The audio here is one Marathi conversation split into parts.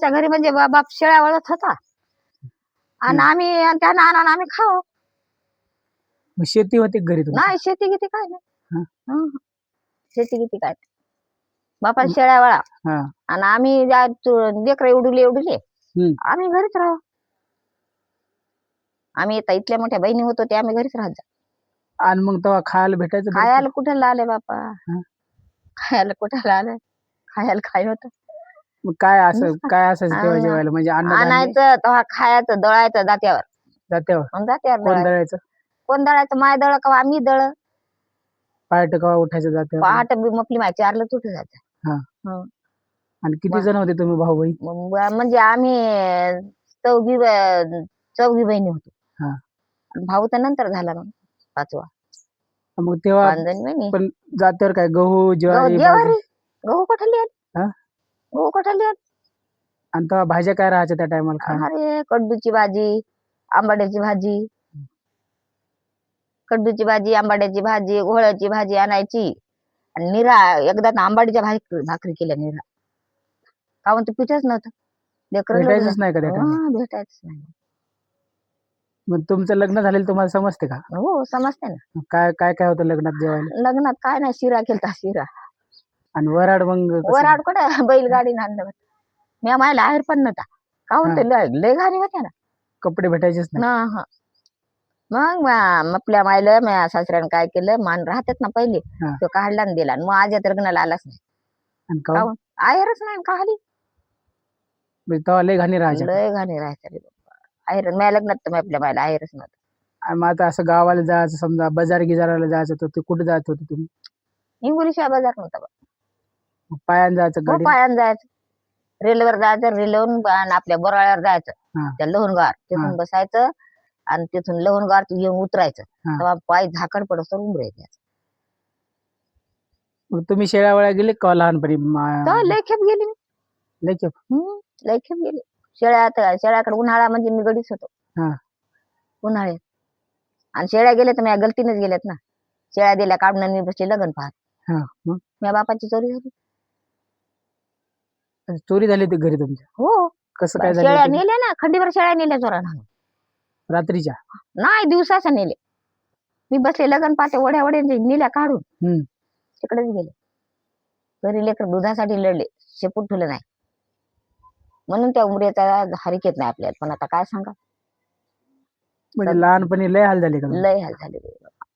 शेजारच्या घरी म्हणजे बा- बाप शेळ्या वळत होता. आणि. आम्ही आणि त्यानं आणून आम्ही खाऊ. मग शेती होती का घरी तुमची? नाही शेती किती काय हा. नाही. हं. शेती किती काय बापा शेळ्या वळा. हा. आणि आम्ही लेकर एवढुले एवढुले. हम्म. आम्ही घरीच राहू. आम्ही आता इथल्या मोठ्या बहिणी होतो ते आम्ही घरीच राहत आणि मग तेव्हा खायला भेटायचं बरं का? खायला कुठे आले बापा. खायला कुठे आले खायला काय होत? मग काय असं काय असायचं तेव्हा आणि- जेवायला? म्हणजे अन्नधान्य आणायचं तेव्हा खायचं दळायचं दात्यावर जात्यावर? मग जात्यावर कोण दळायचं. दळायचं? कोण दळायचं? माय दळ का आम्ही दळ? पहाटे केव्हा उठायचं जात्यावर? पहाट मपली माय चारला तुट जायचं आणि किती. जण होते तुम्ही भाऊ बहीण म्हणजे आम्ही चौघी ब- चौघी बहिणी होतो. हा. आणि भाऊ तर नंतर झाला मग पाचवा. मग तेव्हा पाच जणी बहिणी. पण जात्यावर काय? गहू गहू ज्वारी. गहू कुठली आहेत हा? कुठली आहेत आणि तेव्हा भाज्या काय राहायच्या त्या टायमाला खायला? अरे कडूची भाजी आंबाड्याची भाजी. कडूची भाजी आंबाड्याची भाजी घोळ्याची भाजी आणायची. आणि निरा एकदा तर आंबाडीच्या भाकरी भाकरी केल्या निरा. काहून ते पिठच नव्हतं. लेकरं भेटायचंच नाही का त्या हा, भेटायचंच नाही. मग तुमचं लग्न झालेलं तुम्हाला समजते का? हो समजते ना. काय काय काय होतं लग्नात जेवायला? लग्नात काय नाही शिरा केलता शिरा. आणि वराड मग कसं? वराड कुठे बैलगाडी आणलं होतं मी मायला आहेर पण नव्हता काहून ते लय लय घाणी होत्या ना कपडे भेटायचेच नाही ना हा. मग मा- आपल्या मायला माझ्या सासऱ्यानं काय केलं मान राहतात ना पहिले हा. तो काढला आणि दिला आणि मग आज लग्नाला आलाच नाही आणि काहून? काहून? आहेरच नाही काढली म्हणजे तेव्हा लय घाणी राहायच्या लय घाणी राहायचं रे बाप्पा. आहेर माझ्या लग्नात तर मी आपल्या मायला आहेरच नव्हतं आणि मग आता असं गावाला जायचं समजा बाजार गिजाराला जायचं तर ते कुठे जात होते तुम्ही हिंगोली बाजार नव्हता बा. पायानं जायचं गाडी? पायानं जायचं. रेल्वेवर जायचं रेल्वेवरून आणि आपल्या बोराळ्यावर जायचं. त्या लोहनगार. तिथून बसायचं आणि तिथून लोहनगार येऊन उतरायचं. तेव्हा पाय झाकड पडत उभं राहायचं मग तुम्ही शेळ्यावळ्या गेले का लहानपणी? मा- तेव्हा लय खेप गेली मी. लय खेप. हम्म, लय खेप गेली. शेळ्यात शेळ्याकडे उन्हाळा म्हणजे मी गडीच होतो. उन्हाळ्यात. आणि शेळ्या गेल्या तर गलतीनेच गेल्यात ना. शेळ्या दिल्या काढून मी बसले लग्न पाहत. माझ्या बापाची चोरी झाली. चोरी झाली होती घरी तुमच्या? हो. कसं काय झालं शेळ्या होतं? नेल्या ना खंडीवर शेळ्या नेल्या चोरानं रात्रीच्या? नाही दिवसाचं नेले. मी बसले लग्न पाहते ओढ्या ओढ्या नेल्या काढून. हम्म. तिकडेच गेले. घरी लेकर दुधासाठी लढले शेपूट ठेवलं नाही. म्हणून त्या उमरेचा हरिक येत नाही आपल्याला. पण आता काय सांगा? म्हणजे लहानपणी लय हाल झाले का तुमचे? लय हाल झाले रे बाबा.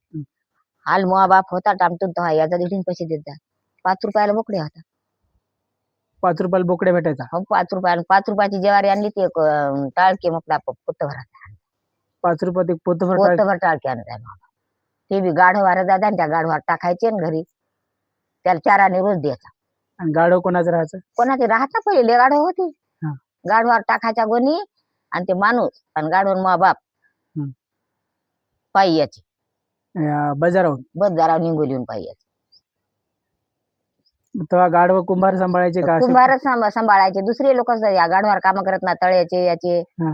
हाल मुआ बाप होता टामटून तो याचा दिडीन पैसे देत जा. पाच रुपयाला बोकडे होता. पाच रुपयाला बोकड्या भेटायचा. हो पाच रुपयाला पाच रुपयाची ज्वारी आणली ती एक अं, टाळके मग पुत्तभरात पाच रुपयात एक पोतभर टाळ- पोतभर टाळके बाबा ते बी गाढवार जाता आणि त्या गाढवार टाकायचे आणि घरी. त्याला चाराने रोज द्यायचा. आणि गाडव कोणाचं राहायचं? कोणाचे राहत ना पहिले गाढव होती. हा. गाढवार टाकायच्या गोणी आणि ते माणूस आणि गाढवून मा बाप. हम्म. पायी याची अं, बाजाराहून बस जरा निंगोलीहून पायी याची तेव्हा गाडव कुंभार सांभाळायचे का असे? कुंभारच सांभ- सांभाळायचे. दुसरे लोक या गाढवार काम करत ना तळ्याचे याचे. हा.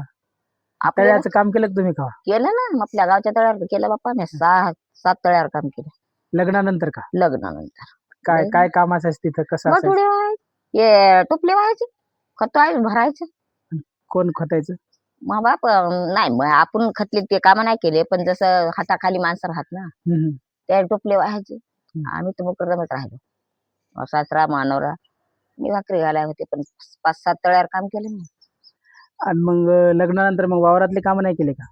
आपल्या तळ्याचं काम केलं का तुम्ही का? केलं ना. आपल्या गावच्या तळ्यावर केलं बाप्पा. मी सहा सात तळ्यावर काम केलं. लग्नानंतर का? लग्नानंतर. काय. काय काम असायचं तिथं? कसं असायचं? बटुडे व्हायचे. हे टोपले व्हायचे. खत भरायचं. कोण खतायचं? मा बाप अं, नाही मग आपण खतले ते काम नाही केले पण जसं हाताखाली माणसं राहत ना हम्म. त्या टोपले व्हायचे. हम्म. आम्ही तर मुकरदमच राहिलो. सासरा मानवरा. मी भाकरी घालाय होते पण पाच सात तळ्यावर काम केलं मी आणि मग लग्नानंतर मग वावरातले काम नाही केले का?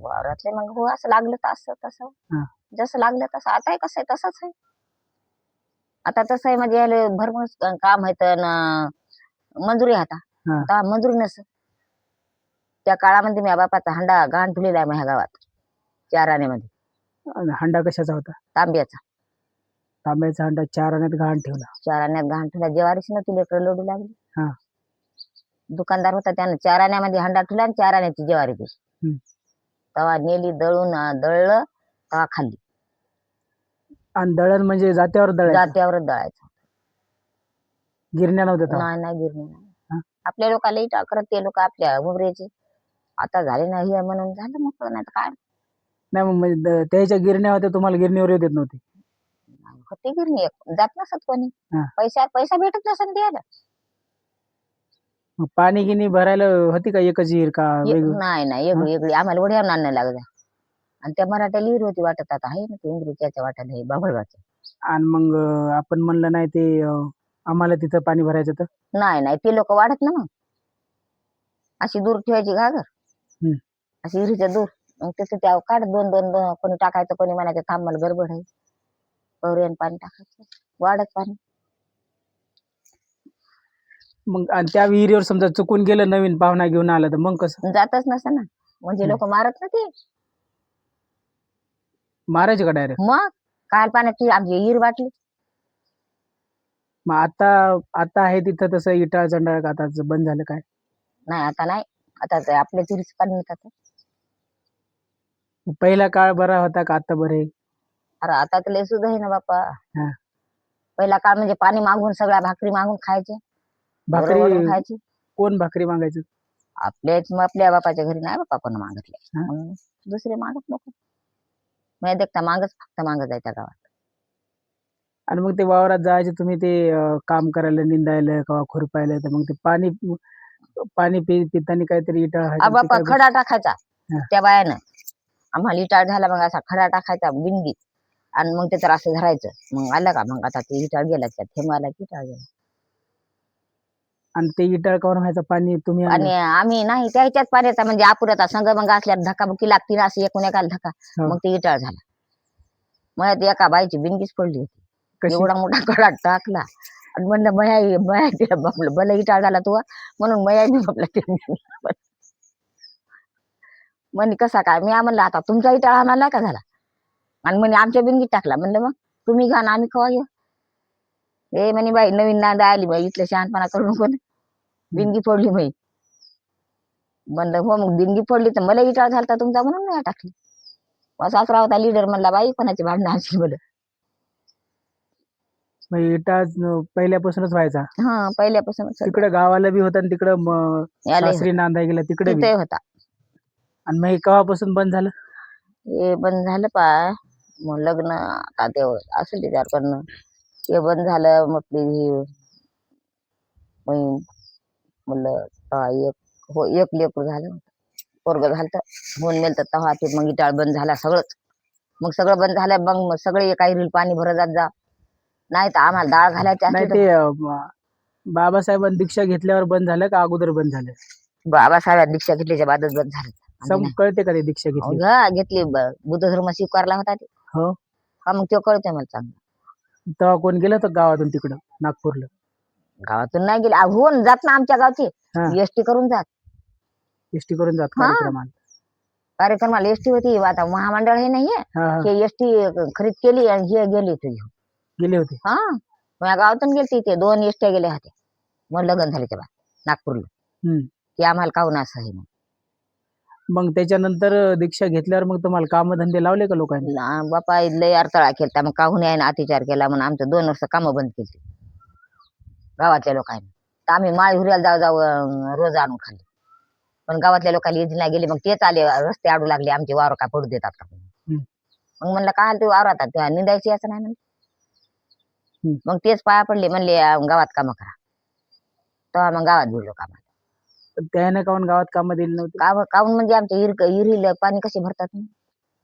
वावरातले मग हो असं लागलं तर असं तसं. जसं लागलं तसं. आता कसं आहे तसंच आहे. आता तसं आहे म्हणजे याले भरपूर काम आहे तर मंजुरी आता. आता मंजुरी नस. त्या काळामध्ये मी बापाचा हंडा गहाण ठेवलेला आहे माझ्या गावात चार आण्यामध्ये आणि हंडा कशाचा होता? तांब्याचा. तांब्याचा हंडा चार आणत गहाण ठेवला. चार आण्यात गहाण ठेवला. जेवारीच नव्हती लेकरं लोडू लागली. हा. दुकानदार होता त्यानं चार आण्यामध्ये हंडा ठेवला आणि चार आण्याची ज्वारी दिली हम्म. तवा नेली दळून अं, दळलं तवा खाल्ली. आणि दळण म्हणजे जात्यावर दळायचं? जात्यावरच दळायचं. गिरण्या नव्हत्या तेव्हा. नाही नाही गिरणी हा? नाही आपल्या लोकांना इटा करत ते लोक आपल्या उमरेचे. आता झाले नाही म्हणून झालं मग नाही तर काय? नाही मग म्हणजे द- त्याच्या गिरण्या होत्या तुम्हाला गिरणीवर येत नव्हती. होती गिरणी एक. जात नसत कोणी. हा. पैसा पैसा भेटत नसत द्यायला मग पाणी गिनी भरायला होती का एकच विहीर का ये- वेगळं? नाही नाही वेगळी वेगळी आम्हाला वड्यावर आणणं लागत आणि त्या मराठ्या लिहिर होती वाटत आता. आहे ना ते इंग्रजीच्या वाटायला हे बाबळगावचं आणि मग अं, आपण म्हणलं नाही ते अं, आम्हाला तिथं पाणी भरायचं तर? नाही नाही. ते लोक वाढत ना मग. अशी दूर ठेवायची घागर. हम्म. अशी विहिरीच्या दूर. मग तसं त्या काढ दोन दोन दोन कोणी टाकायचं कोणी म्हणायचं थांब मला गडबड आहे. पवऱ्यान पाणी टाकायचं. वाढत पाणी मग आणि त्या विहिरीवर समजा चुकून गेलं नवीन पाहुणा घेऊन आला तर मग कसं? जातच नसतं ना. म्हणजे लोक मारत ना ते. मारायचं का डायरेक्ट मग? काल पाण्याची आमची हिर वाटली. मग आता आता आहे तिथं तसं इटाळ चंडाळ आता बंद झालं काय? नाही आता नाही. आता ते आपल्या हिरीच पाणी येतात पहिला काळ बरा होता का आता बरे अरे आता तर लय सुद्धा आहे ना बापा. पहिला काळ म्हणजे पाणी मागून सगळ्या भाकरी मागून खायचे. भाकरी खायची. कोण भाकरी मागायचं? आपल्याच आपल्या बापाच्या घरी नाही बापा कोण मागितले. मग दुसरे मागत नको. मी देखता मागच फक्त मागत जायच्या गावात. आणि मग ते वावरात जायचे तुम्ही ते अं, काम करायला निंदायला किंवा खुरपायला तर मग ते पाणी पाणी पि पिताना काहीतरी आ ते बापा खडा टाकायचा. त्या बायानं. आम्हाला इटाळ झाला मग असा खडा टाकायचा बिंगीत आणि मग त्याचं असं धरायचं. मग आलं का? मग आता ते इटाळ गेला त्यात. थेंब आला की इटाळ गेला. आणि ते इटाळ करून व्हायचं पाणी तुम्ही आणलं. आणि आम्ही नाही त्या ह्याच्यात पाण्याचा म्हणजे अपुऱ्याचा संघ मग असल्यावर धक्काबुक्की लागती ना असं एकूण एकाला धक्का. हो. मग ते इटाळ झाला. मग ती एका बाईची बिंगीच पडली होती. कशी? एवढा मोठा कडा टाकला. आणि म्हणलं मया मया तिला बापलं भले इटाळ झाला तू म्हणून मया मी बापला ते म्हणे कसा काय? मी म्हणलं आता तुमचा इटाळ आम्हाला का झाला? आणि म्हणे आमच्या बिंगीत टाकला. म्हणलं मग तुम्ही घ्या ना आम्ही कवा घेऊ? ए म्हणे बाई नवीन नांदा आली बाई इथलं शहाणपणा करू नको ना. बिंगी फोडली बाई. म्हणलं हो मग बिंगी फोडली तर मला इटाळ झालता तुमचा म्हणून नाही टाकली. सासरा होता लीडर म्हणला बाई कोणाची भांडणं असेल बोल. पहिल्यापासूनच व्हायचा. हा पहिल्यापासून तिकडे गावाला बी होता आणि तिकडं याले सासरी नांदा गेला तिकडे होता. आणि मग केव्हापासून बंद झालं? हे बंद झालं पाय मग लग्न आता ते असेल त्याच्यावर पण ते बंद झालं मग ही मग म्हणलं तेव्हा एक हो एक लेकरू झालं पोरग झालं होऊन मेल तर तेव्हा ते मग इटाळ बंद झाला सगळंच. मग सगळं बंद झालं मग मग सगळे काही रील पाणी भरत जात जा. नाही तर आम्हाला डाळ घालायची नाही असली ते अं, बाबासाहेबांनी दीक्षा घेतल्यावर बंद झालं का अगोदर बंद झालं? बाबासाहेब दीक्षा घेतल्याच्या बादच बंद झालं. सम कळते का ते दीक्षा. घेतली? हा, घेतली. ब- बुद्ध धर्म स्वीकारला होता ते. हो. हा मग तो कळतंय मला चांगलं. तेव्हा कोण गेलं होतं गावातून तिकडं नागपूरला? गावातून नाही गेले. होऊन जात ना आमच्या गावची. हा. एसटी करून जात. एसटी करून जात हा. कार्यक्रमाला कार्यक्रमाला एसटी होती आता महामंडळ हे नाहीये. हा हा. हे एसटी खरीद केली आणि हे गेली होती घेऊन गेले होते? हा. माझ्या गावातून गेली ते दोन एसट्या गेल्या होत्या मग लग्न झाले तेव्हा नागपूरला. हम्म. की आम्हाला काहून असं आहे मग त्याच्यानंतर दीक्षा घेतल्यावर मग तुम्हाला कामधंदे लावले का लोकांनी? बापा लय अडथळा केला मग काहून आहे ना अत्याचार केला? म्हणून आमचं दोन वर्ष कामं बंद केली. गावातल्या लोकांनी. तर आम्ही माळ हुऱ्याला जाऊ जाऊ अं, रोज आणून खाल्ली. पण गावातल्या लोकांना इजी नाही गेली मग तेच आले रस्ते आडू लागले आमचे वावर का पडू देतात का हम्म. मग म्हणलं काय ते वावरात तेव्हा निंदायची असं नाही हम्म. म्हणलं मग तेच पाया पडले म्हणले अं, गावात कामं करा. तेव्हा मग गावात गेलो कामाला. पण त्याने काहून गावात कामं दिली नव्हती? काहून म्हणजे आमच्या इर इरीला पाणी कसे भरतात? ना.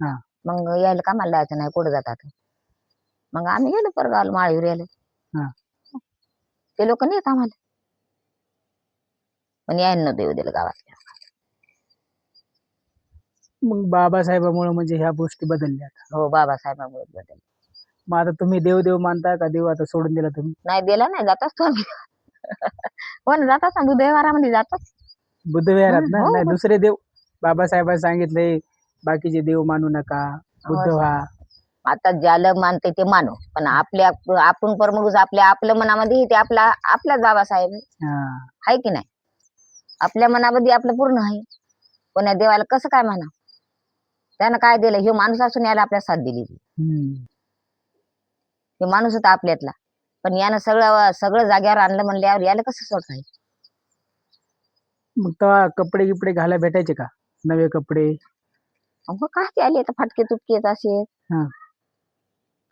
हा. मग यायला कामाला जायचं नाही कुठं जातात? मग आम्ही गेलो परगावला माळ हिऱ्याला हा. ते लोक नाही आम्हाला. पण यायला नव्हतं येऊ दिलं गावातल्या. मग बाबासाहेबामुळे म्हणजे ह्या गोष्टी बदलल्या आता? हो बाबासाहेबांमुळे बदल मग आता तुम्ही देव देव मानता का? देव आता सोडून दिला तुम्ही? नाही दिला नाही जाताच तो आम्ही हो ना जातात ना बुधवारामध्ये जातात बुद्धविहारात ना हो, नाही हो. दुसरे देव बाबासाहेबांनी सांगितले बाकीचे देव मानू नका बुद्ध हो. व्हा आता ज्याला मानते ते मानो पण आपल्या आपण प्रमुख आपल्या आपल्या मनामध्ये ते आपला आपलाच बाबासाहेब आहे. हा. आहे की नाही आपल्या मनामध्ये आपलं पूर्ण आहे पण या देवाला कसं काय म्हणा त्यानं काय दिलं हे माणूस असून याला आपल्या साथ दिली हम्म. हे माणूस होता आपल्यातला पण यानं सगळं सगळं जाग्यावर आणलं म्हणल्यावर याला कसं सोडता येईल मग तेव्हा कपडे गिपडे घालायला भेटायचे का? नवे कपडे? अहो काय ते आले तर फाटके तुटके असे. हा.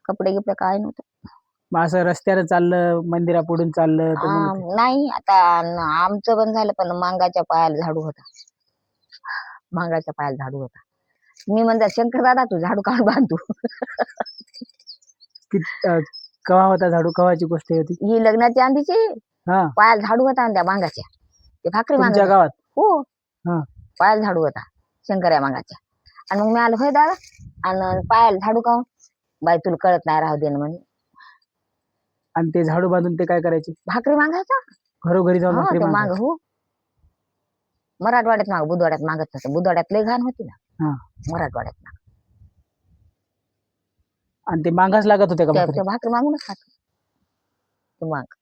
कपडे गिपडे काय नव्हतं. मग असं रस्त्यानं चाललं मंदिरापुढून चाललं तर मग आम- नाही आता न- आमचं पण झालं पण मांगाच्या पायाला झाडू होता. मांगाच्या पायाला झाडू होता. मी म्हणतात शंकर दादा तू झाडू काढून बांधतो कि अं, केव्हा होता झाडू? केव्हाची गोष्ट होती ही लग्नाची आंधीची? हा. पायाला झाडू होता आणि त्या मांगाच्या. ते भाकरी तुमच्या मांगाच्या गावात? हो. हा. पायाला झाडू होता शंकर्या मागाच्या. आणि मग मी आलो होय दादा. आणि पायाला झाडू का बाई तुला कळत नाही राहू दे ना म्हणे. आणि ते झाडू बांधून ते काय करायचे? भाकरी मागायचा? घरोघरी जाऊन हा भाकरी ते माग मागायचे. हो. मराठवाड्यात माग बुधवाड्यात मागत नसतं बुधवाड्यात लय घाण होती ना. हा. मराठवाड्यात माग. आणि ते मागाच लागत होते का त्या भाकरी त्या भाकरी मागूनच खातो ते माग.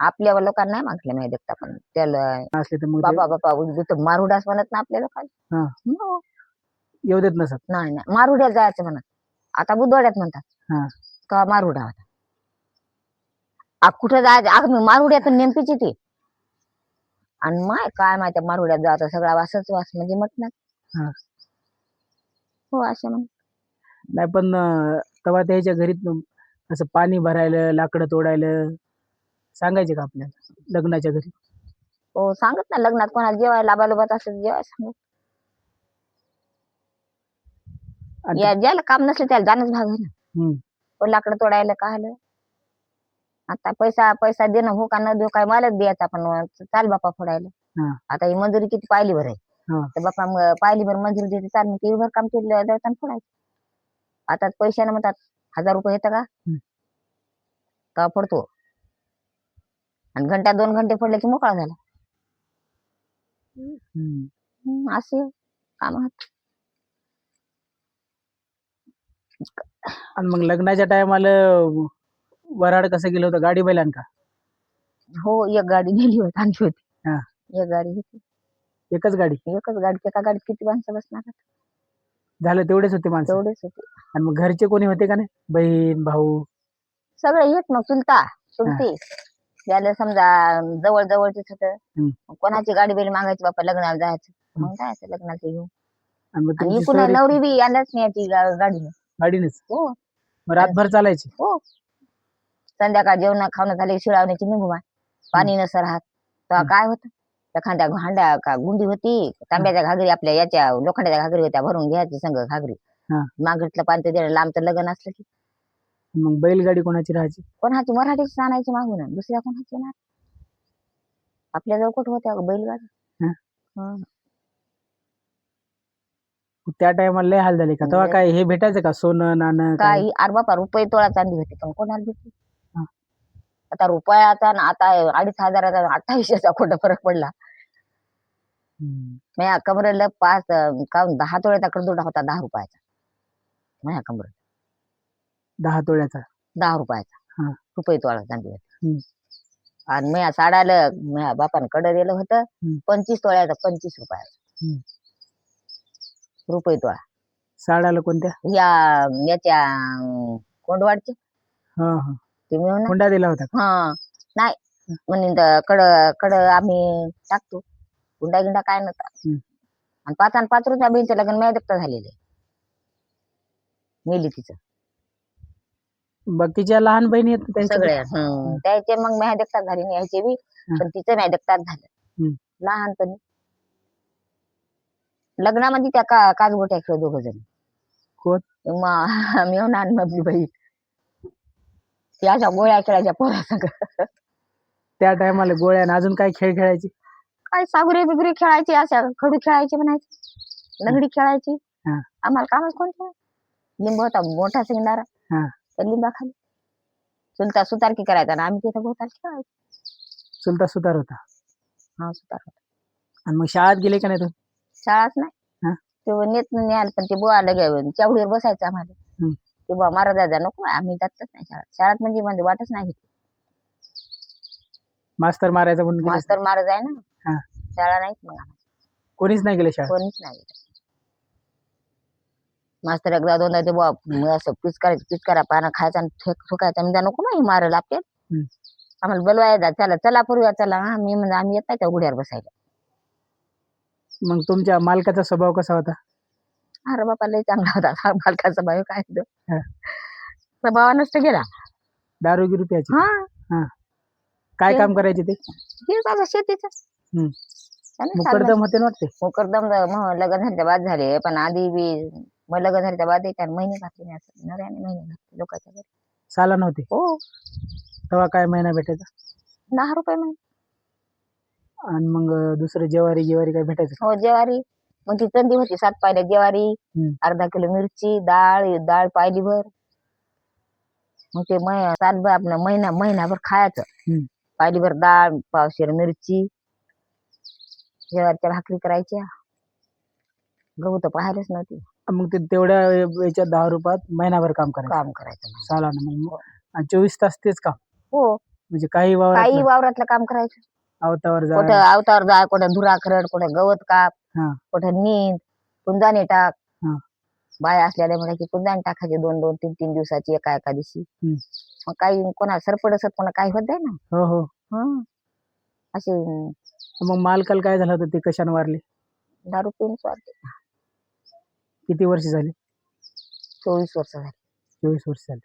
आपल्या लोकांना नाही मागल्या माहिती देखता पण त्याला असले तर मग ते बाबा बाबा उद्या मारुडास म्हणत ना आपल्या लोकांना. हा. हो. येऊ देत नसत. नाही नाही. मारुड्यात जायचं म्हणत. आता बुधवाड्यात म्हणतात. हा. का मारुडा होता? आ, कुठं जायचं? अगं मी मारुड्यातून नेमकीच येते. आणि माय काय माहिती मारुड्यात जायचं सगळा वासच वास म्हणजे म्हटलं हा. हो असं म्हण. नाही पण अं, तेव्हा त्याच्या घरी असं पाणी भरायला लाकडं तोडायला सांगायचे का आपल्याला लग्नाच्या घरी? हो सांगत ना लग्नात कोणाला जेवायला लाबालोबात असं जेवायला सांगत. आणि या ज्याला काम नसलं त्याला जाणंच भाग आहे ना हम्म. पण लाकडं तोडायला काय आलं? आता पैसा पैसा देणं हो का न देऊ काय मलाच द्यायचा पण चाल बापा फोडायला. हा. आता ही मंजुरी किती पाहिली बरं हा. आहे तर बापा मग पाहिली बरं मंजुरी देते चाल मग ती भर काम केलं देताना फोडायचं. आता पैशाने म्हणतात हजार रुपये येतं का? का फोडतो? आणि घंटा दोन घंटे फोडले की मोकळा झाला. हम्म. हम्म, असे काम आणि मग लग्नाच्या टायमाला वराड कसं गेलं होतं? गाडी बैलान का? हो एक गाडी नेली होती आणली होती. हा. एक गाडी होती. एकच गाडी? एकच गाडी एका गाडीत किती माणसं बसणार झालं तेवढेच होते माणसं. तेवढेच होते. आणि मग घरचे कोणी होते का नाही? बहीण भाऊ? सगळे येत मग चुलता चुलती त्याला समजा जवळ जवळचेच होत हम्म. कोणाची गाडी बिडी मागायची बापा लग्नाला जायचं. मग जायचं लग्नाला घेऊन आणि मग आणि तुमची इकडून नवरी बी आल्याच नाही याची गाडीने. गाडीनेच? हो. मग रातभर चालायची? हो. संध्याकाळ जेवण खावणं झाले शिळावण्याची निघू माय पाणी नसं राहत. तेव्हा. काय होतं? एखाद्या हांड्या का गुंडी होती तांब्याच्या घागरी आपल्या याच्या लोखंडाच्या घागरी होत्या भरून घ्यायची संघ घागरी. हा. मागटलं पाणी ते देणं लांबचं लग्न असलं की. मग बैलगाडी कोणाची राहायची? कोणाची? मराठीची आणायची मागून दुसऱ्या कोणाची नाही आपल्या जवळ कुठं होत्या बैलगाडी? हा. त्या टायमाला लय हाल झाले का? तेव्हा. काय हे भेटायचं का? सोनं नाणं काय? काही? अरे बापा रुपये तोळा चांदी होती. पण कोणाला भेटली. आता रुपयाचा आणि आता अडीच हजाराचा अठ्ठावीसशेचा खोटा फरक पडला. माझ्या कमरेला पाच काहून दहा तोळ्याचा कडदोडा होता दहा रुपयाचा. माझ्या कमरेला. दहा तोळ्याचा. दहा रुपयाचा. हा. रुपये तोळा हम्म. आणि माझ्या साडाला माझ्या बापानं कडं दिलं होतं. पंचवीस तोळ्याचा पंचवीस रुपयाचा. हम्म. रुपये तोळा. साडाला कोणत्या? या याच्या अं, कोंडवाडचे. हा हा. ते मिळून हुंडा दिला होता का? हा. नाही. इथं कड कड आम्ही टाकतो. गुंडा गिंडा काय नव्हता. हम्म. आणि पाच आणि पाच रुपया बहिणीचं लग्न माझ्या झालेले मेली तिचं. बाकीच्या लहान बहिणी आहेत त्यांच्या सगळ्या हं. त्याचे मग माझ्या देखतात झाली नाही ह्याचे बी पण तिचं माझ्या देखतात झालं. हम्म. लहानपणी लग्नामध्ये त्या का काजगोट्या खेळ दोघ जण. कोण? मी आणि माझी बहीण. त्या अशा गोळ्या खेळायच्या पोरा त्या टायमाला गोळ्या आणि अजून काय खेळ खेळायचे? काय सागुरे बिगुरे खेळायची अशा खडू खेळायची म्हणायची. लंगडी खेळायची. हा. आम्हाला कामच कोणतं लिंब होता मोठा सिंगणारा हा. त्या लिंबाखाली चुलता सुतारकी करायचा आणि आम्ही तिथं भोवताल खेळायचो चुलता सुतार होता हा सुतार होता. आणि मग शाळेत गेले का नाही तुम्ही शाळाच नाही हा. ते नेत न्याल पण ते बुवा लगे चावडीवर बसायचं आम्हाला हम्म. ते बुवा मारा दादा नको आम्ही जातच नाही शाळेत शाळेत म्हणजे म्हणजे वाटच नाही घेतली. मास्तर मारायचा म्हणून गेले मास्तर मारत आहे ना हा. शाळा नाहीच मग आम्हाला. कोणीच नाही गेले शाळेत कोणीच नाही गेलं. मास्तर एकदा दोनदा ते बुवा असं पिचकारायचं पिचकारा पानं खायचा आणि फेक ठोकायचा म्हणजे नको नाही मारल आपल्या. आम्हाला बोलवायचा चला चला पूर्वी चला. हा मी म्हणजे आम्ही येत नाही त्या गुढ्यावर बसायला. मग तुमच्या मालकाचा स्वभाव कसा होता? अरे बापा लय चांगला होता. हा मालकाचा भाऊ काय. हा. स्वभावा नसतं गेला. दारू गिरू प्यायची? हा. काय ते- काम करायचे ते? हे शेतीचं. हम्म. होते ना वाटते? मुकरदम मग लग्न झाल्याच्या बाद झाले पण आधी बी मग लग्न झाल्याच्या बाद त्याने महिने घातले नाही असं. नऱ्याने महिने घातले लोकांच्या घरी. साला नव्हते? हो. तेव्हा काय महिना भेटायचा? दहा रुपये महिने. आणि मग दुसरं जेवारी जेवारी काय भेटायचं? हो ज्वारी. मग ती चंदी होती सात पायल्या ज्वारी हम्म. अर्धा किलो मिरची डाळ डाळ पायली भर मग ते मै- सातभर आपलं महिना महिनाभर खायचं. हम्म. पायली भर डाळ पावशेर मिरची ज्वारीच्या भाकरी करायच्या. गहू तर पाहायलाच नव्हती. मग ते तेवढ्या याच्यात दहा रुपयात महिनाभर काम करायचं. काम करायचं. मग. सालानं मग आणि चोवीस तास तेच काम. हो. म्हणजे काही काही वावर वावरातलं काम करायचं. अवतावर कुठं जा अवतार जाय कुठं धुरा खरड कुठं गवत काप हा. कुठं नींद कुंजाने टाक. हा. बाया असलेल्या म्हणा की कुंजाने टाकायचे दोन दोन तीन तीन दिवसाची एका एका दिवशी. हम्म. मग काही कोणा सरपड असत कोणा काही होत ना. हो हो. हं. असे मग मालकाल काय झालं होतं ते कशाने वारले? दारू पिऊन स्वारते किती वर्ष झाली? चोवीस वर्ष झाली. चोवीस वर्ष झाली.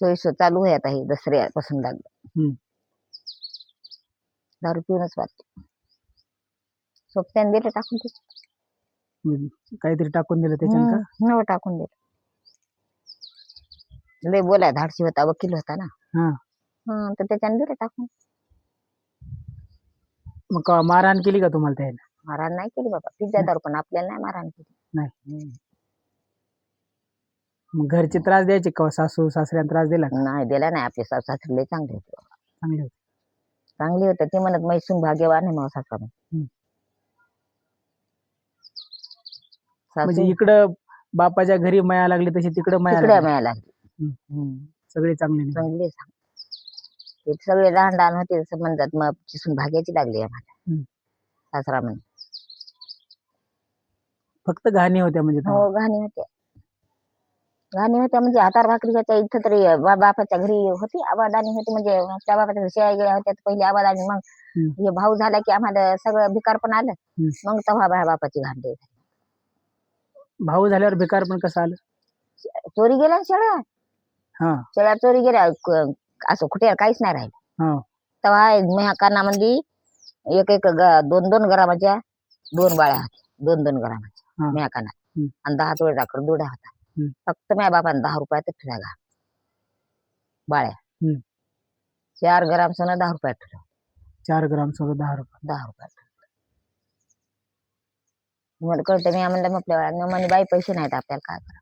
चोवीस वर्ष चालू आहे आता हे दसऱ्यापासून लागलं. हम्म. दारू पिऊनच वाटते सोबत्याने दिलं टाकून ते म्हणजे काहीतरी टाकून दिलं त्याच्यानं का? हम्म, हो टाकून दिलं. लय बोलाय धाडशी होता वकील होता ना. हा. हं, तर त्याच्याने दिलं टाकून. मग का मारहाण केली का तुम्हाला त्याने? मारहाण नाही केली बाबा पिझ्झा दारू पण आपल्याला नाही मारहाण केली नाही. मग घरचे त्रास द्यायचे का सासू सासऱ्याने त्रास दिला का नाही दिला नाही आपले सासू सासरे लय चांगले होते बाबा. चांगले होते. चांगली होते ते म्हणत मैसून भाग्यवान आहे मावसा सासरा हम्म. म्हणजे सासू इकडं बापाच्या घरी माया लागली तशी तिकडं माया तिकडे लागली मिळाला हम्म. सगळे चांगले. चांगले सांग ते सगळे लहान लहान होते असं म्हणतात मग चिसून भाग्याची लागली आम्हाला हम्म. सासरा म्हणे फक्त घाणी होत्या म्हणजे. हो घाणी होत्या. घाणी होत्या म्हणजे हातार भाकरी घ्यायच्या इथं तरी बा- बापाच्या घरी होती आबादानी होती म्हणजे त्या बापाच्या घरी शेळ्या गेल्या होत्या पहिली आबादानी मग हम्म. हे भाऊ झाला की आम्हाला सगळं भिकार पण आलं. हम्म. मग तेव्हा बा- बापाची घाण भाऊ झाल्यावर बेकार पण कसं आलं? चोरी गेल्या ना शेळ्या? हा. शेळ्या चोरी गेल्या क- असं कुठे काहीच नाही राहिलं. हा. तेव्हा मेहा कानामंदी एक एक ग- दोन दोन ग्रामाच्या दोन बाळ्या होत्या. दोन दोन ग्रामाच्या. हा. मेहा कानात हम्म. आणि दहा तोळ्याचा कडदोड्या होता हम्म. फक्त माझ्या बापाने दहा रुपयात ठेवला बाळ्या हम्म. चार ग्राम सोनं दहा रुपयात ठेवलं चार ग्राम सोबत दहा रुपये दहा रुपयात ठेवलं मला कळतं मी म्हणलं आपल्या बाळांना म्हणे बाई पैसे नाहीत आपल्याला काय करा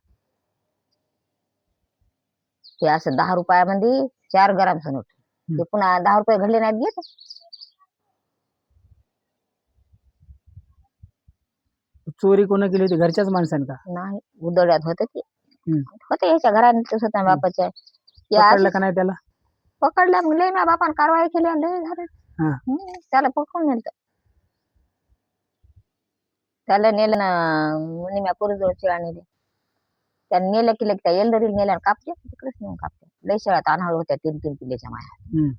ते असं दहा रुपयामध्ये चार ग्राम सोनं ठेवलं. ते पुन्हा दहा रुपये घडले नाहीत घेत चोरी कोण केली होती घरच्याच माणसाने का? नाही उदड्यात होत हम्म. होते याच्या घरात होत्या बापाच्या. या पकडलं का नाही त्याला? पकडल्या मग लय माझ्या बापान कारवाई केली आणि लय झालं. हा. हम्म, त्याला पकडून नेलं त्याला नेलं ना म्हणे म्या शेळा नेली त्याला नेलं की लगेच त्या एलदरीला नेल्या आणि कापल्या तिकडेच नेऊन कापल्या लय शेळ्यात अनाळ होत्या तीन तीन किलोच्या माया. हम्म.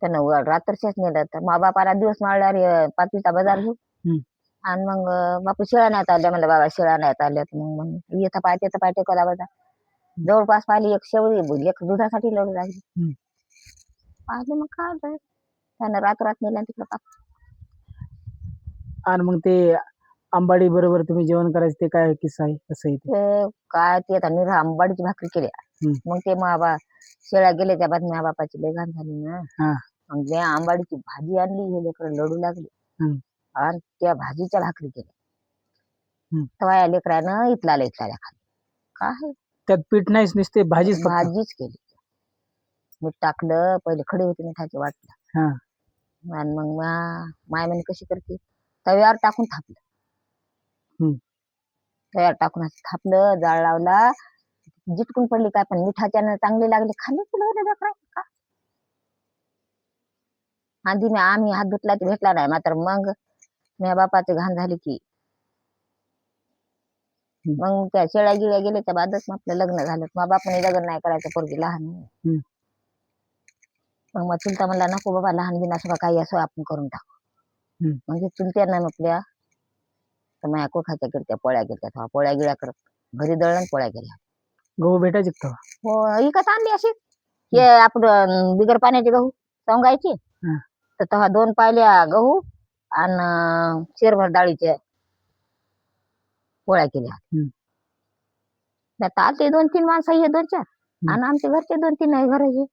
त्यानं व- रात्रच्याच नेलं. तर मा बापाला दिवस माळल्यावर पाचवीचा बाजार घेऊ हम्म. आणि मग बापू शेळ्या नाही आल्या म्हणलं बाबा शेळ्या नाही आल्या तर मग म्हणे येता पाय त्याचा पाय टेकला बाजा जवळपास पाहिली एक शेवळी एक दुधासाठी लढू लागली. पाहिले मग काय? त्यानं रातोरात नेल्या तिकडं काप आणि मग ते आंबाडी बरोबर तुम्ही जेवण करायचं ते काय किस्सा आहे कसं आहे ते काय ते आता निरा आंबाडीची भाकरी हम्म. मग ते मा बा शेळ्या गेले त्या बाद माझ्या बापाची घाण झाली ना हा. मग त्या आंबाडीची भाजी आणली हे लेकरं लढू लागली. आणि त्या भाजीच्या भाकरी केल्या. तेव्हा या लेकरानं इथला इथला खाली काय? त्यात पीठ नाहीच नुसते भाजीच भाजीच केली. मीठ टाकलं पहिले खडे होते मिठाचे वाटलं. हा. आणि मग माय म्हणे कशी करते? तव्यावर टाकून थापलं. तव्यावर टाकून असं थापलं जाळ लावला. जिटकून पडली काय पण मिठाच्यानं चांगली लागली खाली तुला का? आधी मी आम्ही हात धुतला ते भेटला नाही मात्र मग माझ्या बापाची घाण झाली की. मग त्या शेळ्या गिळ्या गेल्या त्या बादच मग आपलं लग्न झालं मग बापाने लग्न नाही करायचं पोरगी लहान आहे. हम्म. मग मग चुलता म्हणला नको बाबा लहान बिन असं काही असं आपण करून टाकू हम्म. म्हणजे चुलत्या नाही म्हटल्या तर माझ्या कोखाच्या गिरत्या पोळ्या गिरत्या तेव्हा पोळ्या गिळ्या करत घरी दळण पोळ्या केल्या गहू भेटायचे का तेव्हा? हो विकत आणली अशी हे आपलं बिगर पाण्याचे गहू समजायचे हं. तर तेव्हा दोन पायल्या गहू आणि शेरभर डाळीचे पोळ्या केल्या. हं. आता आमचे दोन तीन माणसं हे दोन चार. हं. आणि आमचे घरचे दोन तीन आहे घराचे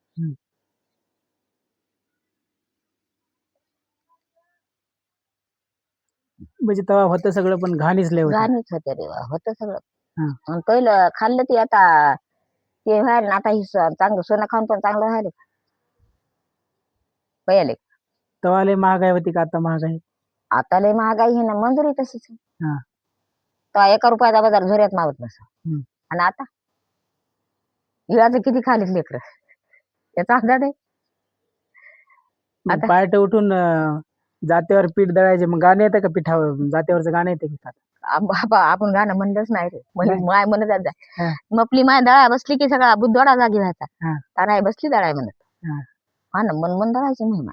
म्हणजे तेव्हा होतं सगळं पण घाणीच लय होतं. गाणीच होते रे बा, होतं सगळं. हं. आणि पहिलं खाल्लं ते आता ते व्हायला ना आता हे स- चांगलं सोनं खाऊन पण चांगलं व्हायला. पहिले तेव्हा लय महागाई होती का आता महागाई आता लय महागाई आहे ना मंजुरी तशीच आहे. हा. तेव्हा एका रुपयाचा बाजार झोऱ्यात मावत नसा हम्म. आणि आता हिळाचं किती खालीत लेकर याचा अंदाज आहे मग आता- पायट उठून अं, जात्यावर पीठ दळायचे मग गाणं येतं का पिठावर जात्यावरचं गाणं येतं का आ- बाबा आपण गाणं म्हणलंच नाही रे म्हणजे नाही. माय म्हणत हा. जाय मपली माय दळा बसली की सगळा बुद्धवाडा जागी राहता हा. तानाय बसली दळाय म्हणत हा. हा ना मन मन दळायची महिमा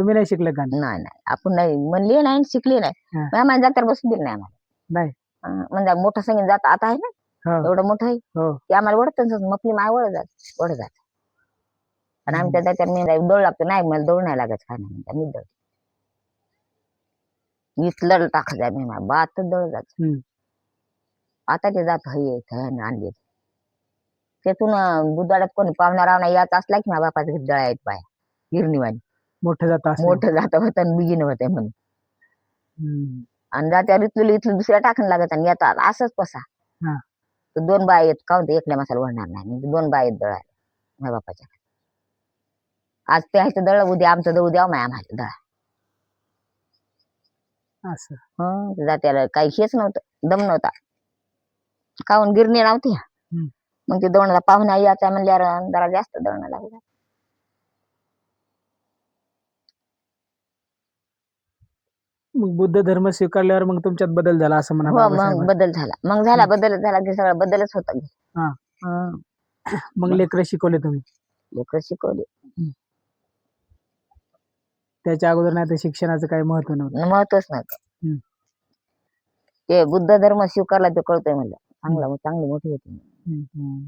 तुम्ही नाही शिकलं गाणं नाही नाही. आपण नाही म्हणली नाही शिकली नाही. आम्हाला जात्यावर बसू दिली नाही आम्हाला. नाही. हा, म्हणजे मोठं संगीत जात आता आहे ना? एवढं मोठं आहे? हो. ते आम्हाला वडतच मपली माय वळ जात वड जात. आणि त्या त्याच्यात मी नाही दौड लागतो नाही मला दौड नाही लागत काय नाही म्हणता. मी दौड लढ टाकत जाय मी माझ्या बात दौड जात. आता ते जात हय आणले त्यातून अं, बुधवाड्यात कोणी पाहुणा रावणा याच असला की माझ्या बापाच्या घरी दळा येत पाया गिरणीवाणी मोठं जात असं मोठं जात होतं आणि बिगीन होते म्हणून. हम्म. आणि जात्यावर इथलं इथलं दुसऱ्या टाकून लागत आणि येतात. असंच पसा. हा. तर दोन बाय येत. काहून ते एकल्या मसाला वळणार नाही? म्हणजे दोन बाय येत दळायला. माझ्या बापाच्या. आज ते ह्याचं दळ उद्या आमचं दळू द्या माय आम्हाला दळा. असं. हं जात्याला काही हेच नव्हतं. दम नव्हता. काहून गिरणी नव्हती हम्म. मग ते दळणाला पाहुणा यायचा म्हणल्यावर जरा जास्त दळणं लागलं मग बुद्ध धर्म स्वीकारल्यावर मग तुमच्यात बदल झाला असं म्हणा हो मग बाबासाहेबांनी. बदल झाला. मग झाला बदल झाला की सगळा बदलच होता. हा. हं. मग लेकरं शिकवले तुम्ही? लेकरं शिकवली. त्याच्या अगोदर नाही तर शिक्षणाचं काही महत्त्व नव्हतं. महत्वच नव्हतं. ते बुद्ध धर्म स्वीकारला ते कळतंय म्हणलं. चांगला चांगली मोठी होती. हम्म.